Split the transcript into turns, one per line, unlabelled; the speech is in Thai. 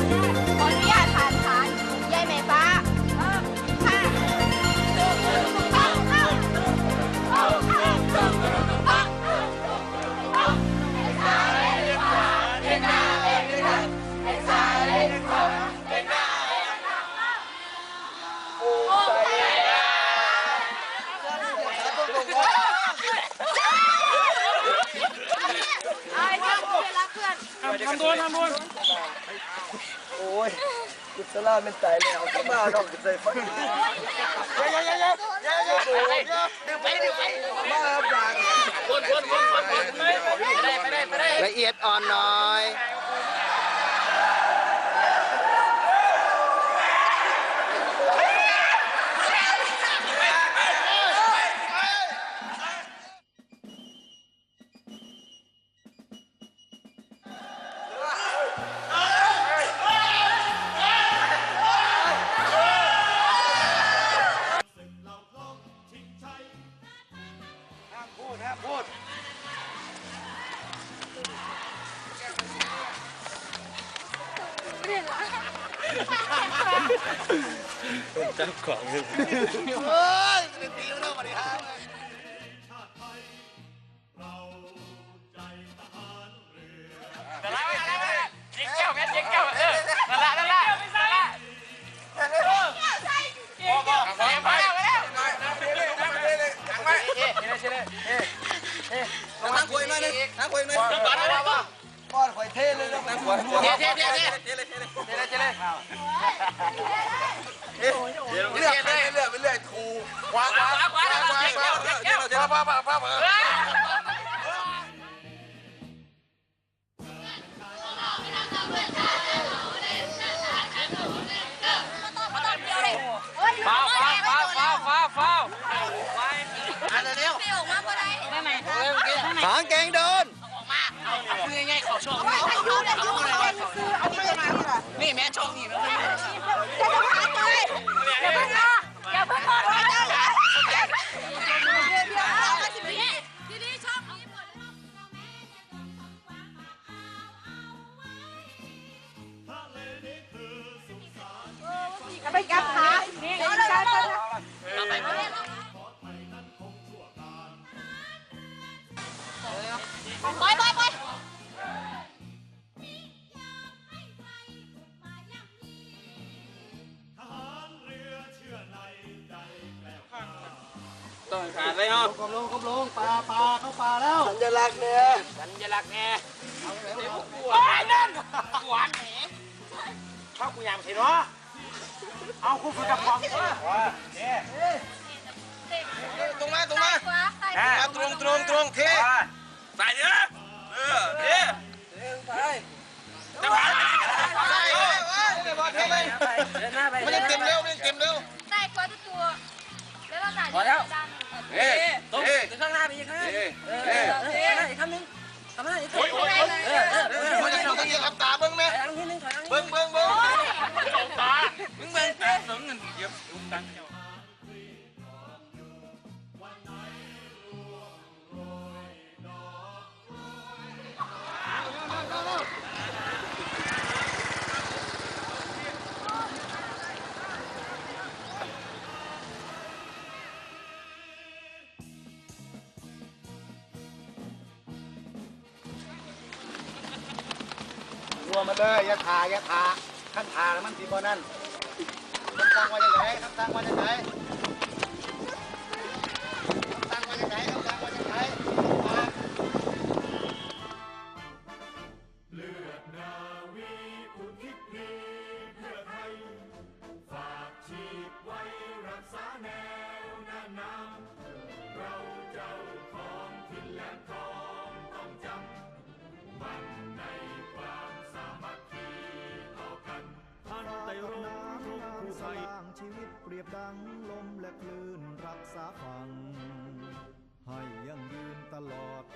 Música
ทำตัวทำตัว
โอ้ยกุศลาเป็นตายแล้วก็มาดอกใส่ฟันมาครับหลาน
วนวนวนวนวนไป
เละเอียดอ่อนหน่อย จังของเลย
ยิงแก้วแก้วเออนั่นละนั่นละนั่นละเออบอกไปแล้วแล้ว
นั่งคุยหน่อยนึงนั่งคุยหน่อย
ก่อนนะก่อน
ป้อนข่อยเทเลยนะนั่ง คุย
เท่เท่เท่เท่
เทเลยเทเลย
เท่เท่เลย
เลือกไปเรื่อยไป
นี่
แม่ชงนี่
อย่าเพิ่งพักเลยอย่าเพิ่งรออย่าเพิ่งรอรอเจ้าค่ะเดี๋ยวเดี๋ยวเอามาสิพี่ทีนี้ชอบนี้หมดไปกับขานี่เดี๋ยวเราไปไป
ต้องขาดเลยเนาะ
กบลงกบลงปลาปลาเข้าปลาแล้วสัญลักษณ์เนี่ย
สัญลักษณ์แน่โอ้ยนั่นหวานแหมข้าวกูยามสิเนาะเอาคู่ฝึกกับของ
ตรงมาตรงมา
ขวาไป
ตรงตรงตรงเท
ใส่เยอะเออเอ๊ะ
ไป
จังหวะ
มันยังเต็มเร็วมันยังเต็มเร็ว
ใส่ขวาตัวแล้วเราใส่
พอแล้ว
ดัน
เฮ้ย
ตรง
เฮ้ย
ข้างหน้าไปอีกข้างหน้า
เฮ้ย
เออ
เฮ้ย
เอออีกคำนึงคำหน้า
รัวมาเลยอย่าทาอย่าทาขั้นทาแล้วมันสีบอนั่นตั้งวันว่ย่งไรคำสั่งวันว่ย่งไรเลือดนา